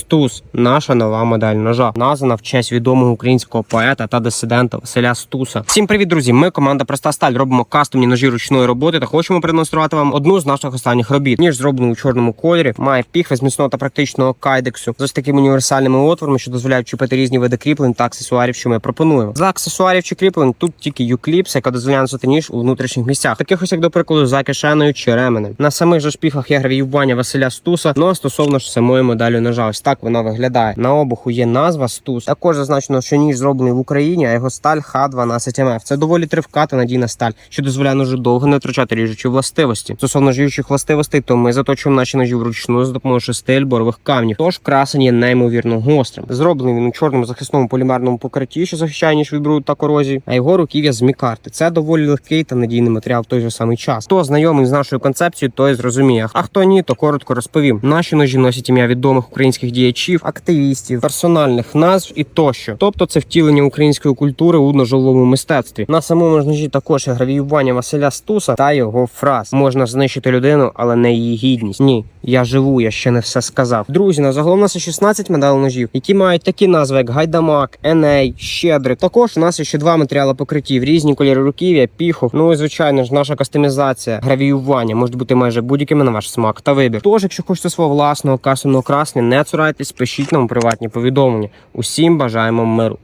Стус, наша нова модель ножа, названа в честь відомого українського поета та дисидента Василя Стуса. Всім привіт, друзі! Ми команда Проста Сталь робимо кастомні ножі ручної роботи та хочемо продемонструвати вам одну з наших останніх робіт. Ніж зроблений у чорному кольорі, має піхви з міцного та практичного кайдексу з ось такими універсальними отворами, що дозволяють чіпити різні види кріплень та аксесуарів, що ми пропонуємо. За аксесуарів чи кріплень тут тільки юкліпс, яка дозволяє носити ніж у внутрішніх місцях, таких ось як до прикладу за кишеною чи ременем. На самих же шпіхах є гравіювання Василя Стуса. Ну а стосовно ж самої моделі ножа, ось так вона виглядає. На обуху є назва Стус. Також зазначено, що ніж зроблений в Україні, а його сталь Х12МФ. Це доволі тривка та надійна сталь, що дозволяє ножу довго не втрачати ріжучі властивості. Стосовно жуючих властивостей, то ми заточуємо наші ножі вручну за допомогою шести ельборових камнів. Тож красень є неймовірно гострим. Зроблений він у чорному захисному полімерному покритті, що захищає ніж від бруду та корозії, а його руків'я з мікарти. Це доволі легкий та надійний матеріал в той же самий час. Хто знайомий з нашою концепцією, той зрозуміє. А хто ні, то коротко розповім. Наші ножі носять ім'я відомих українських діячів, активістів, персональних назв і тощо. Тобто це втілення української культури у ножовому мистецтві. На самому ножі також є гравіювання Василя Стуса та його фраз. Можна знищити людину, але не її гідність. Ні, я живу, я ще не все сказав. Друзі, на загалом нас 16 моделей ножів, які мають такі назви, як гайдамак, еней, щедрик. Також у нас є ще два матеріали покриттів, різні кольори руків'я, піхов. Ну і звичайно ж, наша кастомізація, гравіювання можуть бути майже будь-якими на ваш смак та вибір. Тож, якщо хочете свого власного кастомного красення, не цурайтесь, пишіть нам приватні повідомлення. Усім бажаємо миру.